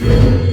Yeah.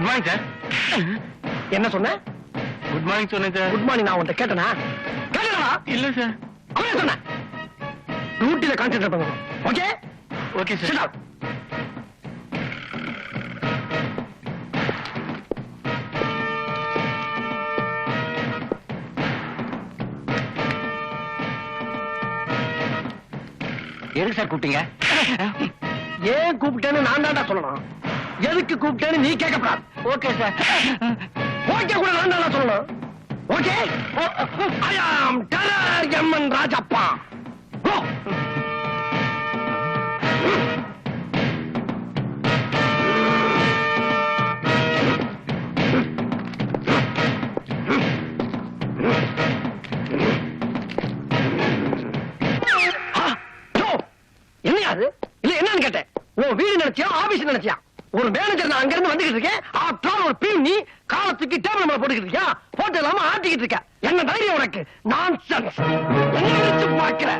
Good morning sir என்ன சொன்ன? Good morning சொன்னேன் சார் குட் மார்னிங் நான் உன்கிட்ட கேட்டனா? கேட்டனா? இல்ல சார் அவனே சொன்ன. டியூட்டில கான்சென்ட்ரேட் பண்ணணும் ஓகே ஓகே சார் எதுக்கு சார் கூப்பிட்டீங்க? ஏன் கூப்பிட்டேன்னு நான் தான்டா சொல்லணும். எதுக்கு கூப்பிட்டேன்னு நீ கேட்கப்படாது. ஓகே சார் ஓகே கூட நான் நல்லா சொல்லணும். Okay I am terror MN Rajappa ஓ ஆ, அது? இல்ல என்னன்னு கேட்டேன். உன் வீடு நினைச்சியா ஆபீஸ் நினைச்சியா? ஒரு மேனேஜர் நான் அங்க இருந்து வந்துகிட்டு இருக்கேன். ஆஃப்டர் ஒரு நீ காலத்துக்கு டேபிள் மேல போட்டுக்கிட்டு இருக்கியா? போட்டு இல்லாம ஆட்டிக்கிட்டு இருக்க. என்ன தைரியம் உனக்கு? நான் நினைச்சு பாக்குற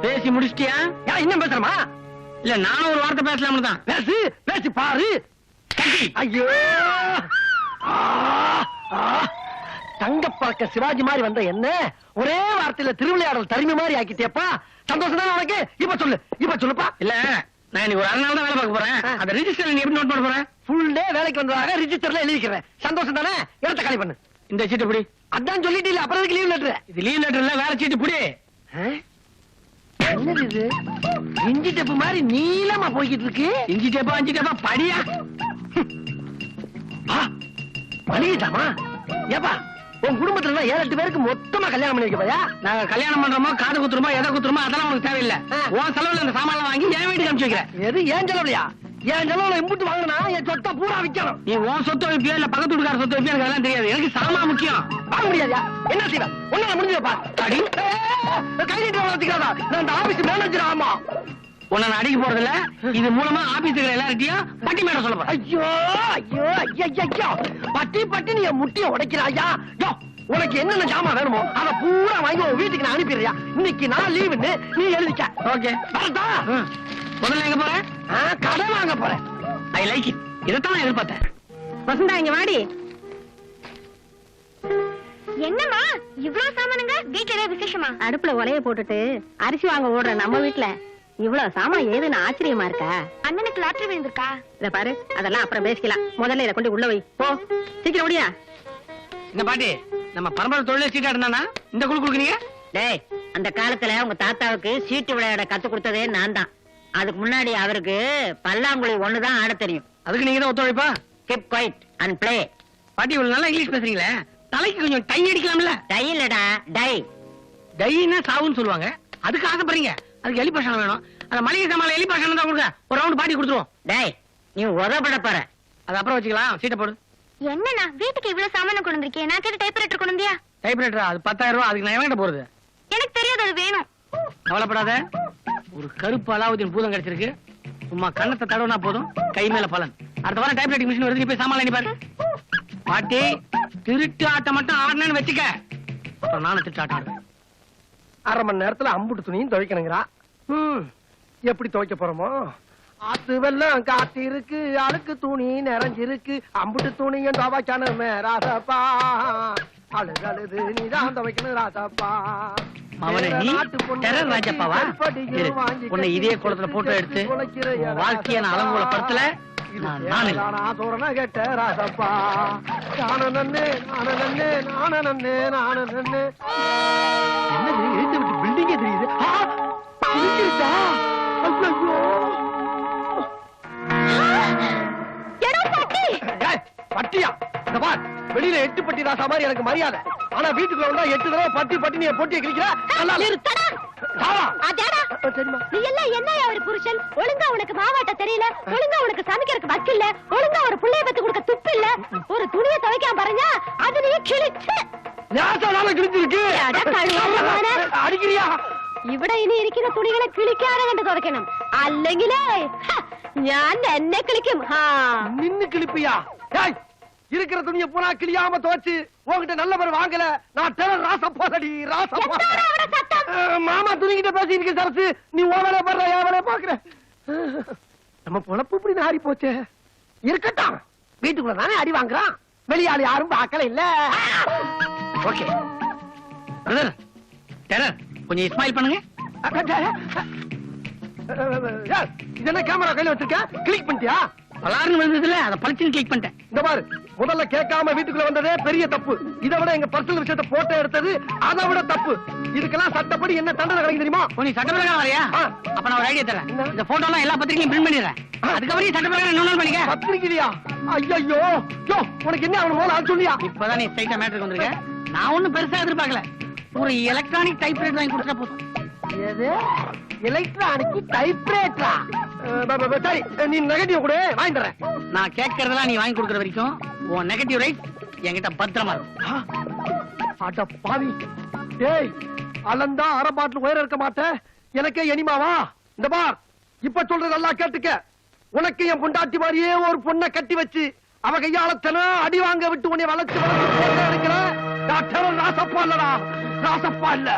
பேசி முடிச்சிட்டியா? ஏன் இன்னும் பேசுறமா இல்ல நானும் ஒரு வார்த்தை பேசலாம்னு தான். பேசு பேசி பாரு. ஐயோ. ஆ. தங்கப்பழக்க சிவாஜி மாதிரி வந்த என்ன? ஒரே வார்த்தையில திருவிளையாடல் தருமி மாதிரி ஆக்கிட்டியப்பா. சந்தோஷம் தானே உனக்கு? இப்ப சொல்லு இப்ப சொல்லுப்பா. இல்ல. நான் இன்னைக்கு ஒரு நாள் தான் வேலை பார்க்க போறேன். அந்த ரிஜிஸ்டர் நீ எப்படி நோட் பண்ண போறேன் ஃபுல் டே வேலைக்கு வந்ததாக ரிஜிஸ்டர்ல எழுதிக்கிறேன். சந்தோஷம் தானே? இடத்த காலி பண்ணு. இந்த சீட்டு பிடி. அதான் சொல்லிட்டு இல்ல அப்புறம் லீவ் லெட்டர் இது லீவ் லெட்டர் இல்ல வேற சீட்டு பிடி. என்னது இது? இஞ்சி டெப்பு மாதிரி நீளமா போய்கிட்டு இருக்கு. இஞ்சி டேப்பா அஞ்சு டேப்பா படியா. பழியிட்டாமா ஏப்பா உன் குடும்பத்துல எல்லாம் ஏழு எட்டு பேருக்கு மொத்தமா கல்யாணம் பண்ணி வைக்கப்பயா நாங்க கல்யாணம் பண்றோமோ காது குத்துறோமோ எதை குத்துறோமோ அதெல்லாம் உனக்கு தேவையில்லை. உன் செலவுல இந்த சாமான் வாங்கி என் வீட்டுக்கு அனுப்பிச்சு வைக்கிறேன். எது ஏன் செலவுலையா? என் செலவுல இம்புட்டு வாங்கினா என் சொத்தை பூரா விற்கணும். நீ உன் சொத்து வைப்பியோ இல்ல பக்கத்து வீட்டுக்கார சொத்து வைப்பியோ எனக்கு அதெல்லாம் தெரியாது. எனக்கு சாமான் முக்கியம். வாங்க முடியாதா? என்ன செய்வேன் ஒன்னால முடிஞ்சதப்பா அடி. கை நீட்டு வளர்த்துக்காதா நான் இந்த ஆபீஸ் மேனேஜர் ஆமா உன்னை நான் அடிக்க போறது இல்ல இது மூலமா ஆபீஸ் இருக்கிற எல்லார்கிட்டயும் பட்டி மேடம் சொல்ல போறேன். ஐயோ ஐயோ ஐயோ ஐயோ. பட்டி பட்டி நீ முட்டிய உடைக்கிறாயா? யோ உனக்கு என்னென்ன ஜாமான் வேணுமோ அத பூரா வாங்கி உன் வீட்டுக்கு நான் அனுப்பிடுறியா இன்னைக்கு நான் லீவுன்னு நீ எழுதிக்க. ஓகே. வரட்டா? முதல்ல எங்க போறேன் கடை வாங்க போறேன். I like it. இதைத்தான் நான் எதிர்பார்த்தேன். வசந்தா இங்க வாடி. என்னம்மா இவ்ளோ சாமானுங்க? ஏதாவது விசேஷமா? அடுப்புல உலைய போட்டுட்டு அரிசி வாங்க ஓடுற நம்ம வீட்ல. இவ்வளவு சாமான் ஏதுன்னு ஆச்சரியமா இருக்கா? அண்ணனுக்கு லாட்டரி விழுந்திருக்கா? இத பாரு அதெல்லாம் அப்புறம் பேசிக்கலாம். முதல்ல இத கொண்டு உள்ள வை. போ. சீக்கிரம் முடியா இந்த பாட்டி நம்ம பரம்பரை தொழிலே சீட்டா இருந்தானா? இந்த குழு குடுக்குறீங்க? டேய் அந்த காலத்துல உங்க தாத்தாவுக்கு சீட்டு விளையாட கத்து கொடுத்ததே நான் தான். அதுக்கு முன்னாடி அவருக்கு பல்லாங்குழி ஒண்ணுதான் ஆட தெரியும். அதுக்கு நீங்க தான் ஒத்துழைப்பா? கீப் குவைட் அண்ட் ப்ளே பாட்டி இவ்வளவு நல்லா இங்கிலீஷ் பேசுறீங்களே? தலைக்கு கொஞ்சம் டை அடிக்கலாம்ல? டைலடா டை. டைன்னா சாவுன்னு சொல்லுவாங்க. அதுக்கு ஆசைப்படுறீங்க அதுக்கு எலி பசங்க வேணும். அந்த மளிகை சாமான் எலி பசங்க தான் கொடுங்க. ஒரு ரவுண்ட் பாட்டி கொடுத்துருவோம். டேய் நீ உதப்பட போற அது அப்புறம் வச்சுக்கலாம். சீட்டை போடு. என்னண்ணா வீட்டுக்கு இவ்ளோ சாமான கொண்டு வந்திருக்கேன் நான் கேட்ட டைப்ரைட்டர் கொண்டு வந்தியா? டைப்ரைட்டரா அது பத்தாயிரம் ரூபாய். அதுக்கு நான் எவன்கிட்ட போறது? எனக்கு தெரியாது அது வேணும். கவலைப்படாத. ஒரு கருப்பு அலாவுதீன் பூதம் கிடைச்சிருக்கு. சும்மா கண்ணத்தை தடவுனா போதும். கை மேல பலன். அடுத்த வாரம் டைப்ரைட்டிங் மிஷின் வருது நீ போய் சாமான் எண்ணி பாரு. பாட்டி திருட்டு ஆட்டம் மட்டும் ஆடினு வச்சுக்க. அப்புறம் நானும் திருட்டு ஆட்டம் அரை மணி நேரத்துல அம்புட்டு துணியும் துவைக்கணுங்கிறா. ம், எப்படி துவைக்க போறோமோ? ஆத்து வெள்ளம் காத்து இருக்கு அழுக்கு துணி நிறைஞ்சிருக்கு. அம்புட்டு துணியும் துவைக்கணுமே ராசப்பா. அழுது அழுது நீதான் துவைக்கணும் ராசப்பா. இரு, உன்னை இதே குளத்துல போட்டோ எடுத்து உன் வாழ்க்கைய நான் அளவுல படத்துல. சோரனா கேட்ட ராசப்பா? நான நன்னே நான நன்னே நான நன்னே நான நன்னே. என்னது எழுந்து விட்டு பில்டிங்கே தெரியுது? பட்டியா? இந்த பார். வெளியில எட்டு பட்டி ராசா மாதிரி எனக்கு மரியாதை. ஆனா வீட்டுக்குள்ள வந்தா எட்டு தடவை பட்டி பட்டி நீ பொட்டியை கிழிக்கிற? நல்லா இல்ல. நிறுத்தடா சாவா. அதேடா சரிம்மா நீ எல்லாம் என்னையா ஒரு புருஷன் ஒழுங்கா உனக்கு மாவாட்ட தெரியல ஒழுங்கா உனக்கு சமைக்கிறதுக்கு வக்கில்ல ஒழுங்கா ஒரு புள்ளைய பத்தி கொடுக்க துப்பு இல்ல ஒரு துணியை துவைக்காம பாருங்க அது நீ கிழிச்சு ராசானால கிழிச்சிருக்கு அட கழுவாத. அடிக்கிறியா ഇവിടെ ഇനി ഇരിക്കുന്ന തുണികളെ കിളിക്കാതെ കണ്ട് തുറക്കണം അല്ലെങ്കിലേ ഹ, ഞാൻ എന്നെ കിളിക്കും ഹാ நின்னு கிழிப்பியா ஏய் இருக்கிற துணியை பூரா கிழியாம துவச்சு உன்கிட்ட நல்ல பேர் வாங்கல நான் டெரர் ராசப்பாதடி ராசப்பா மாமா துணிக்கிட்ட பேசிட்டு சரசு நீ ஓவலே படுற ஏவலே பாக்குற நம்ம பொழப்பு இப்படி நாரி போச்சே இருக்கட்டும் வீட்டுக்குள்ள தானே அடி வாங்குறான் வெளியாள் யாரும் பார்க்கல இல்ல ஓகே பிரதர் டெரர் கொஞ்சம் இஸ்மாயில் பண்ணுங்க இது என்ன கேமரா கையில் வச்சிருக்க கிளிக் பண்ணிட்டியா பலாருன்னு வந்ததுல அதை பளிச்சுன்னு கிளிக் பண்ணிட்டேன் இந்த பாரு முதல்ல கேட்காம வீட்டுக்குள்ள வந்ததே பெரிய தப்பு. இதை விட எங்க பர்சனல் விஷயத்தை போட்டோ எடுத்தது அதை விட தப்பு. இதுக்கெல்லாம் சட்டப்படி என்ன தண்டனை கிடைக்கும் தெரியுமா? நீ சட்டப்பிரகாரம் வரையா. அப்ப நான் ஒரு ஐடியா தரேன்? இந்த போட்டோ எல்லாம் எல்லா பத்திரிகையும் பிரிண்ட் பண்ணிடுறேன். அதுக்கப்புறம் சட்டப்பிரகாரம் இன்னொரு நாள் பண்ணிக்க. பத்திரிக்கையா ஐயோ யோ உனக்கு என்ன அவன் மூலம் சொல்லியா? இப்பதான் நீ ஸ்ட்ரைட்டா மேட்டருக்கு வந்திருக்க. நான் ஒண்ணும் பெருசா எதிர்பார்க்கல. ஒரு எலக்ட்ரானிக் டைப் ரைட் வாங்கி கொடுத்தா போதும். எது? எலக்ட்ரானிக் டைப்ரைட்டரா சரி நீ நெகட்டிவ் கூட வாங்கி தரேன் நான் கேட்கறதெல்லாம் நீ வாங்கி கொடுக்குற வரைக்கும் உன் நெகட்டிவ் ரைட் என்கிட்ட பத்திரமா இருக்கும். அட பாவி. டேய் அளந்தா அரை பாட்டில் உயரம் இருக்க மாட்டேன் எனக்கே எனிமாவா இந்த பார் இப்ப சொல்றது நல்லா கேட்டுக்க. உனக்கு என் பொண்டாட்டி மாதிரியே ஒரு பொண்ணை கட்டி வச்சு அவ கையாளத்தன அடி வாங்க விட்டு உன்னை வளர்ச்சி போட்டோ எடுக்கிற டாக்டர் ராசப்பா இல்லடா. ராசப்பா இல்ல.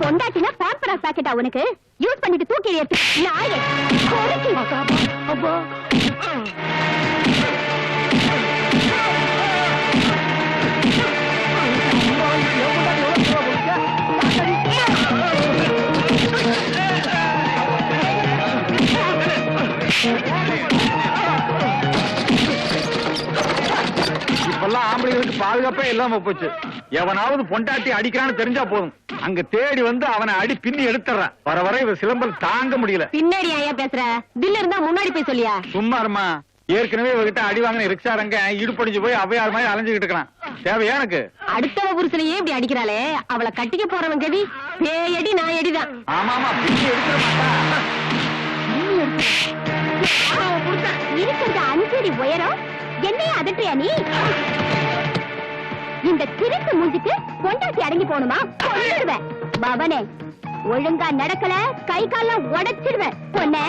பொண்டாட்டினா பாம்பராஸ் பாக்கெட்டா உனக்கு? யூஸ் பண்ணிட்டு தூக்கி எடுத்து நாயே கொறுக்கி. அப்பா பாதுகாப்பே இல்லாம போச்சு. எவனாவது பொண்டாட்டி அடிக்கிறான்னு தெரிஞ்சா போதும். அங்க தேடி வந்து அவனை அடி பின்னி எடுத்துறான் வர வர இவ சிலம்பல் தாங்க முடியல. பின்னாடி ஐயா பேசுற? பில் இருந்தா முன்னாடி போய் சொல்லியா? சும்மா இருமா. ஏற்கனவே இவகிட்ட அடி வாங்கின ரிக்ஷாரங்க இடுப்படிஞ்சு போய் அவையார் மாதிரி அலைஞ்சுக்கிட்டு இருக்கான் தேவையா எனக்கு? அடுத்தவ புருஷனையே இப்படி அடிக்கிறாளே. அவளை கட்டிக்க போறவன் கதி பேயடி நாயடி தான் ஆமா ஆமா பின்னி எடுத்துட மாட்டா. இருக்கிறது அஞ்சடி உயரம். என்னைய அதட்டியா நீ? இந்த திருட்டு மூஞ்சிக்கு பொண்டாட்டி அடங்கி போகணுமா? கொண்டுடுவேன் பவனே ஒழுங்கா நடக்கல கை கால்லாம் உடைச்சிடுவேன். பொண்ணே.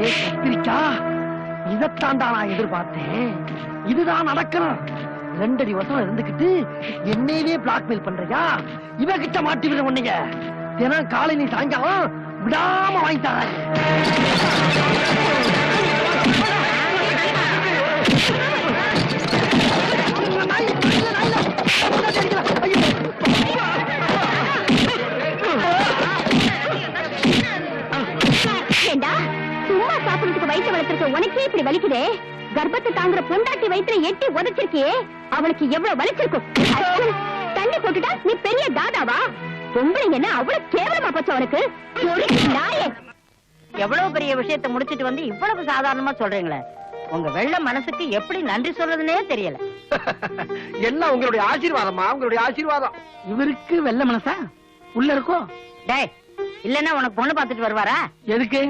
ஏய் கத்திரிக்கா இதத்தாண்டா நான் எதிர்பார்த்தேன். இதுதான் நடக்கணும். ரெண்டடி வருஷம் இருந்துகிட்டு என்னையவே பிளாக்மெயில் பண்றியா? இவ கிட்ட மாட்டி விட உன்னைய. தினம் காலை நீ சாயங்காலம் விடாம வாங்கி தராங்க சாப்பிடுறதுக்கு வயிற்று வளர்த்திருக்க உனக்கே இப்படி வலிக்குதே? கர்ப்பத்தை தாங்குற பொண்டாட்டி வயிற்றுல எட்டி உதைச்சிருக்கியே? அவளுக்கு எவ்வளவு வலிச்சிருக்கும்? தண்ணி போட்டுட்டா நீ பெரிய தாதாவா? பொம்பளைங்க என்ன அவ்வளவு கேவலமா போச்சு அவனுக்கு எவ்வளவு பெரிய விஷயத்தை முடிச்சிட்டு வந்து இவ்வளவு சாதாரணமா சொல்றீங்களே? உங்க வெள்ள மனசுக்கு எப்படி நன்றி சொல்றதுனே தெரியல. எல்லாம் உங்களுடைய ஆசீர்வாதமா உங்களுடைய ஆசீர்வாதம். இவருக்கு வெள்ள மனசா? உள்ள இருக்கோ? டேய் இல்லன்னா உனக்கு பொண்ணு பார்த்துட்டு வருவாரா? எதுக்கு?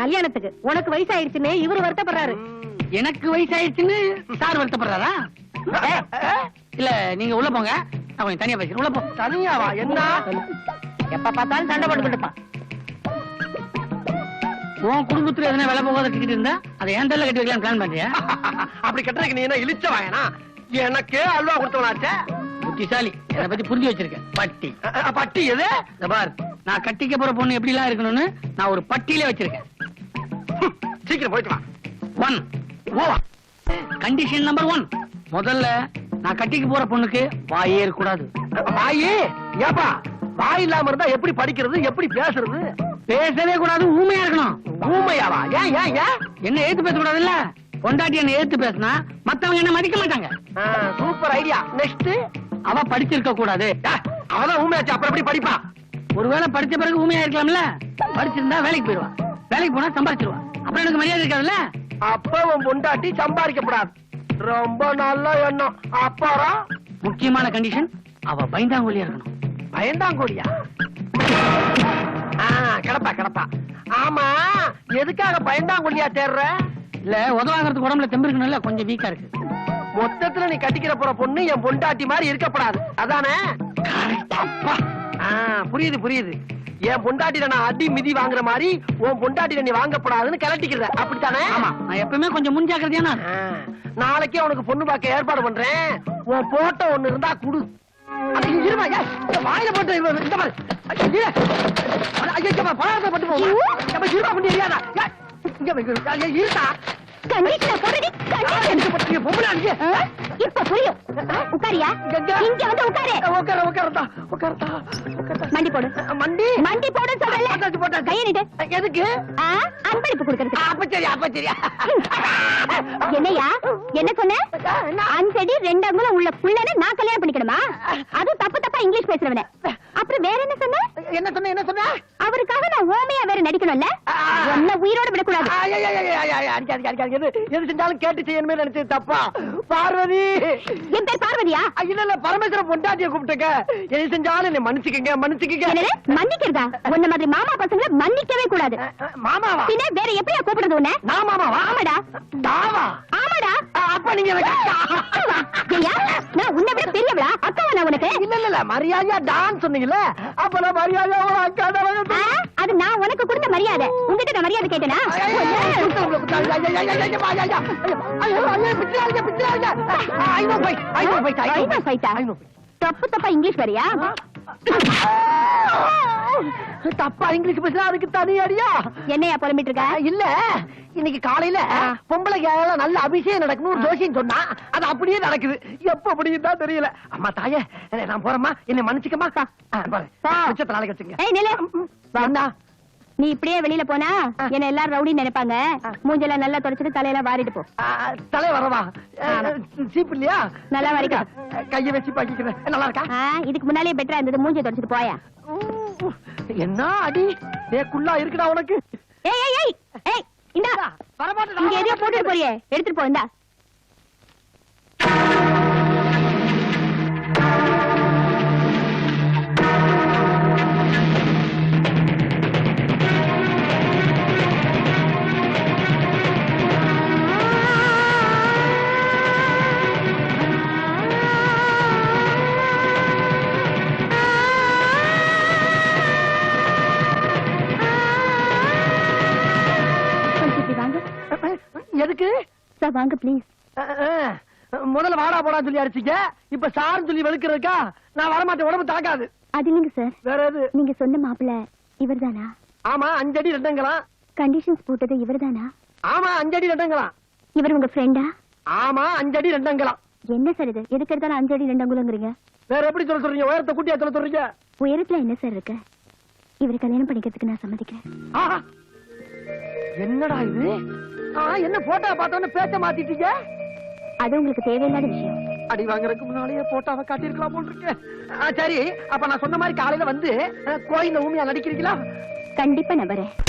கல்யாணத்துக்கு. உனக்கு வயசாயிடுச்சுன்னு இவரு வருத்தப்படுறாரு. எனக்கு வயசாயிடுச்சுன்னு சார் வருத்தப்படுறாரா? இல்ல நீங்க உள்ள போங்க. நான் கொஞ்சம் தனியா பேசுறேன் உள்ள போ. தனியாவா? என்ன? எப்ப பார்த்தாலும் சண்டை போட்டுக்கிட்டு இருப்பான். உன் குடும்பத்துல எதனா வேலை போகாத டிக்கெட் இருந்தா அதை ஏன் தள்ள கட்டி வைக்கலாம் பிளான் பண்றியா? அப்படி கட்டுறதுக்கு நீ என்ன இழிச்ச வாயனா? எனக்கே அல்வா கொடுத்தவனாச்சே. புத்திசாலி. என்னை பத்தி புரிஞ்சு வச்சிருக்கேன். பட்டி. பட்டி எது? பார். நான் கட்டிக்க போற பொண்ணு எப்படி எல்லாம் இருக்கணும்னு நான் ஒரு பட்டியலே வச்சிருக்கேன். சீக்கிரம் போயிட்டு வா. ஒன் ஓ கண்டிஷன் நம்பர் ஒன் முதல்ல நான் கட்டிக்க போற பொண்ணுக்கு வாயே இருக்கக்கூடாது. வாயி? ஏப்பா வாய் இல்லாம இருந்தா எப்படி படிக்கிறது எப்படி பேசுறது? பேசவே கூடாது ஊமையா இருக்கணும். ஊமையாவா? ஏன் ஏன் ஏன்? என்ன ஏத்து பேச கூடாதுல்ல பொண்டாட்டி என்ன ஏத்து பேசினா மத்தவங்க என்ன மதிக்க மாட்டாங்க. சூப்பர் ஐடியா நெக்ஸ்ட் அவ படிச்சிருக்க கூடாது. அவதான் ஊமையாச்சு. அப்புறம் எப்படி படிப்பா? ஒருவேளை படிச்ச பிறகு ஊமையா இருக்கலாம்ல? படிச்சிருந்தா வேலைக்கு போயிடுவா. வேலைக்கு போனா சம்பாதிச்சிருவா அப்புறம் எனக்கு மரியாதை இருக்காதுல்ல? அப்ப உன் பொண்டாட்டி சம்பாதிக்கப்படாது. ரொம்ப நல்ல எண்ணம். அப்புறம் முக்கியமான கண்டிஷன் அவ பயந்தாங்கொல்லியா இருக்கணும். பயந்தாங்கோடியா ஆ, கிடப்பா கிடப்பா. ஆமா எதுக்காக பயந்தாங்கோடியா தேடுற இல்ல உதவாங்கிறதுக்கு உடம்புல தெம்பு இருக்கணும்ல கொஞ்சம் வீக்கா இருக்கு. மொத்தத்துல நீ கட்டிக்கிற போற பொண்ணு என் பொண்டாட்டி மாதிரி இருக்கப்படாது. அதானே? புரியுது புரியுது. என் பொண்டாட்டில நான் அடி மிதி வாங்குற மாதிரி உன் பொண்டாட்டில நீ வாங்கப்படாதுன்னு கிளட்டிக்கிற அப்படித்தானே? ஆமா. நான் எப்பவுமே கொஞ்சம் முன்ஜாக்கிரதையா ஆ, நாளைக்கே உனக்கு பொண்ணு பார்க்க ஏற்பாடு பண்றேன். உன் போட்டோ ஒண்ணு இருந்தா குடு. வாயில போட்டு இந்த பாரு, பலகாரத்தை போட்டு பாரு, இருமா, கொஞ்சம் எரியாதா. ஏய், இங்க பாரு, இங்க- ஐயா, இருடா. கண்டிஷன் போடுறடி கண்டிஷன் இங்க பாரு, இங்க பொம்பளை. இப்ப புரியும். உட்காரியா? இங்க. வந்து உட்காரு. உட்கார, உட்காரத்தா, உட்காரத்தா. மண்டி போடு. மண்டி? மண்டி போடு சொல்லல. போட்டாச்சு, போட்டாச்சு. கையை நீட்டு. எதுக்கு? அன்பளிப்பு கொடுக்கறதுக்கு. அப்ப சரி அப்ப சரி. என்னையா? என்ன சொன்ன? அஞ்சடி ரெண்டு அங்குலம் உள்ள புள்ளனை நான் கல்யாணம் பண்ணிக்கணுமா? அதுவும் தப்பு தப்பா இங்கிலீஷ் பேசுறவன. அப்புறம் வேற என்ன சொன்ன? என்ன சொன்ன என்ன சொன்ன? அவருக்காக நான் ஓமையா வேற நடிக்கணும்ல? ஒன்ன உயிரோட விடக்கூடாது. எது செஞ்சாலும் கேட்டு செய்யணுமே நினைச்சது தப்பா? பார்வதி! என் பேர் பார்வதியா? இல்ல இல்ல பரமேஸ்வர பொண்டாட்டிய கூப்பிட்டுக்க எது செஞ்சாலும் என்னை மன்னிச்சுக்கங்க மன்னிச்சுக்கங்க. என்னது? மன்னிக்கிறதா? உன்ன மாதிரி மாமா பசங்களை மன்னிக்கவே கூடாது. மாமாவா? பின்ன வேற எப்படியா கூப்பிடுறது உன்ன? நான் மாமாவா? ஆமாடா. தாவா? ஆமாடா. அப்ப நீங்க நான் உன்னை விட பெரியவளா? அக்காவா நான் உனக்கு? இல்ல மரியாதையா டான் சொன்னீங்கல்ல? அப்ப நான் மரியாதையா அக்கா நான் உனக்கு கொடுத்த மரியாதை. உங்ககிட்ட நான் மரியாதை கேட்டேனா? தப்பு தப்பா இங்கிலீஷ் வரியா தப்பா இங்கிலீஷ் பேசினா அதுக்கு தனி அடியா? என்னையா புலம்பிட்டு இருக்க? இல்ல. இன்னைக்கு காலையில பொம்பளைக்கு எல்லாம் நல்ல அபிஷேகம் நடக்கணும் ஜோசியம் சொன்னா அது அப்படியே நடக்குது. எப்ப அப்படின்னு தெரியல. அம்மா தாயே நான் போறேம்மா. என்னை மன்னிச்சுக்கமா நாளைக்கு வச்சுங்க நீ இப்படியே வெளியில போனா என்ன எல்லாரும் ரவுடி நினைப்பாங்க. மூஞ்செல்லாம் நல்லா தொடச்சிட்டு தலையெல்லாம் வாரிட்டு போ. தலை வரவா? சீப் இல்லையா? நல்லா வரைக்கும். கைய வச்சு பாக்கிக்கிறேன். நல்லா இருக்கா? இதுக்கு முன்னாலே பெட்டரா இருந்தது. மூஞ்சை தொடச்சிட்டு போயா. என்ன அடி? ஏ குள்ளா இருக்குடா உனக்கு. ஏய் ஏய் ஏய் ஏய் இந்தா. வரமாட்டேன் இங்க எதையோ போட்டுட்டு போறியே. எடுத்துட்டு போ இந்தா. சார் வாங்க ப்ளீஸ் முதல்ல வாடா போடான்னு சொல்லி அடிச்சீங்க இப்ப சாருன்னு சொல்லி வெளுக்கிறதுக்கா நான் வரமாட்டேன் உடம்பு தாக்காது. அது இல்லைங்க சார். வேற எது? நீங்க சொன்ன மாப்பிள்ள இவர்தானா? ஆமா அஞ்சடி ரெண்டுங்களாம் கண்டிஷன்ஸ் போட்டது இவர்தானா? ஆமா அஞ்சடி ரெண்டுங்களாம் இவர் உங்க ஃப்ரெண்டா ஆமா அஞ்சடி ரெண்டுங்களாம் என்ன சார் இது? எதுக்கு எடுத்தாலும் அஞ்சு அடி ரெண்டு அங்குலங்கிறீங்க வேற எப்படி சொல்ல சொல்றீங்க? உயரத்தை கூட்டியா சொல்ல சொல்றீங்க? உயரத்துல என்ன சார் இருக்கு? இவர் கல்யாணம் பண்ணிக்கிறதுக்கு நான் சம்மதிக்கிறேன். என்னடா இது? என்ன போட்டோ பார்த்தோன்னு பேச்ச மாத்திட்டீங்க? அது உங்களுக்கு தேவையில்லாத விஷயம். அடி வாங்குறதுக்கு முன்னாலேயே போட்டோவை காட்டியிருக்கலாம் போல் இருக்கு ஆ, சரி அப்ப நான் சொன்ன மாதிரி காலையில வந்து அஹ், கோயில்ல ஊமியா நடிக்கிறீங்களா? கண்டிப்பா நம்புறேன்